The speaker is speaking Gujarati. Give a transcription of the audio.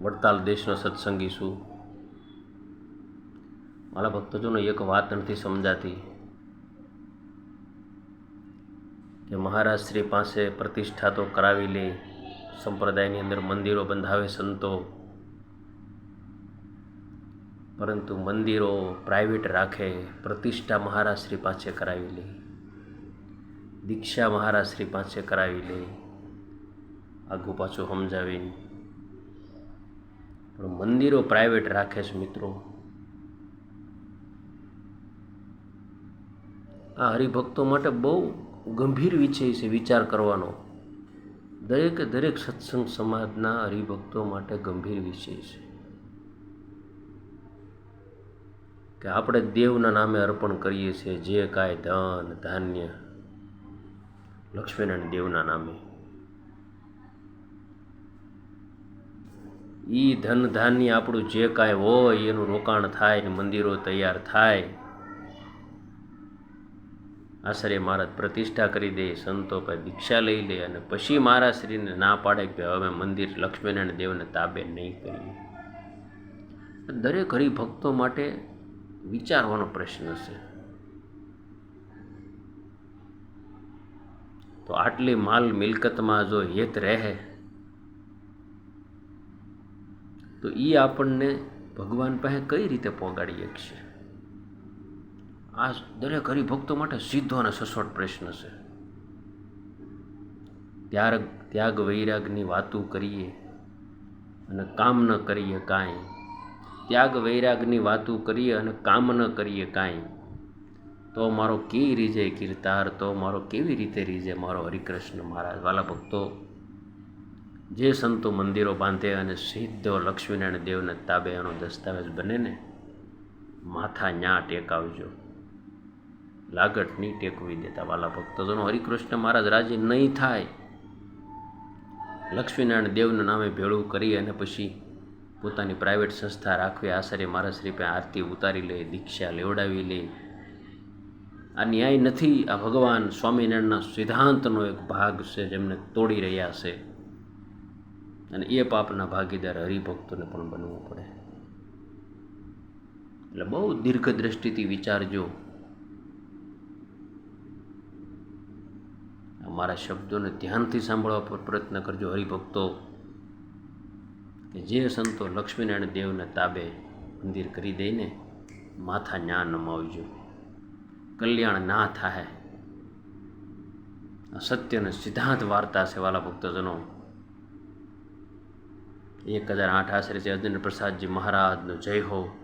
વડતાલ દેશનો સત્સંગી છું. મારા ભક્તજોનો એક વાત નથી સમજાતી. કે મહારાજ શ્રી પાસે પ્રતિષ્ઠા તો કરાવી લે, સંપ્રદાયની અંદર મંદિરો બંધાવે સંતો. પરંતુ મંદિરો પ્રાઇવેટ રાખે, પ્રતિષ્ઠા મહારાશ્રી પાસે કરાવી લે. દીક્ષા મહારાજશ્રી પાસે કરાવી લે. આગું પાછું સમજાવીને પણ મંદિરો પ્રાઇવેટ રાખે છે મિત્રો. આ હરિભક્તો માટે બહુ ગંભીર વિષય છે વિચાર કરવાનો. દરેકે દરેક સત્સંગ સમાજના હરિભક્તો માટે ગંભીર વિષય છે. કે આપણે દેવના નામે અર્પણ કરીએ છીએ જે કાંઈ ધન, ધાન્ય, લક્ષ્મીનારાયણ દેવના નામે. એ ધન ધાન્ય આપણું જે કાંઈ હોય એનું રોકાણ થાય મંદિરો તૈયાર થાય. આશરે મહારાજ પ્રતિષ્ઠા કરી દે, સંતો પાસે દીક્ષા લઈ લે અને પછી મારા શ્રીને ના પાડે કે હવે મંદિર લક્ષ્મીનારાયણ દેવને તાબે નહીં કરીએ. દરેક હરિભક્તો માટે વિચારવાનો પ્રશ્ન છે. તો આટલી માલ મિલકતમાં જો હેત રહે તો એ આપણને ભગવાન પાસે કઈ રીતે પહોંચાડી શકશે? આ દરેક હરિભક્તો માટે સીધો અને સસોટ પ્રશ્ન છે. ત્યાગ ત્યાગ વૈરાગની વાતો કરીએ અને કામ ન કરીએ કાંઈ. ત્યાગ વૈરાગની વાતો કરીએ અને કામ ન કરીએ કાંઈ. તો મારો કેવી રીજે કીર્તાર, તો મારો કેવી રીતે રીજે મારો હરિકૃષ્ણ મહારાજ? વાલા ભક્તો જે સંતો મંદિરો બાંધે અને સીધો લક્ષ્મીનારાયણ દેવને તાબે એનો દસ્તાવેજ બને ને, માથા ન્યા ટેકાવજો. લાગટ નહીં ટેકવી દેતા વાલા ભક્તોનો હરિકૃષ્ણ મહારાજ રાજી નહીં થાય. લક્ષ્મીનારાયણ દેવના નામે ભેળું કરી અને પછી પોતાની પ્રાઇવેટ સંસ્થા રાખવી. આશરે મારા શ્રી પાસે આરતી ઉતારી લે, દીક્ષા લેવડાવી લે. આ ન્યાય નથી. આ ભગવાન સ્વામિનારાયણના સિદ્ધાંતનો એક ભાગ છે જેમને તોડી રહ્યા છે. અને એ પાપના ભાગીદાર હરિભક્તોને પણ બનવું પડે. એટલે બહુ દીર્ઘ દ્રષ્ટિથી વિચારજો. મારા શબ્દોને ધ્યાનથી સાંભળવા પર પ્રયત્ન કરજો હરિભક્તો, કે જે સંતો લક્ષ્મીનારાયણ દેવને તાબે મંદિર કરી દઈને માથા ન્યા નમાવજો કલ્યાણ ના થાય. આ સત્યને સિદ્ધાંત વાર્તા છે વાલા ભક્તજનો. એક હજાર આઠ આશરે છે અજેન્દ્ર પ્રસાદજી મહારાજનો જય હો.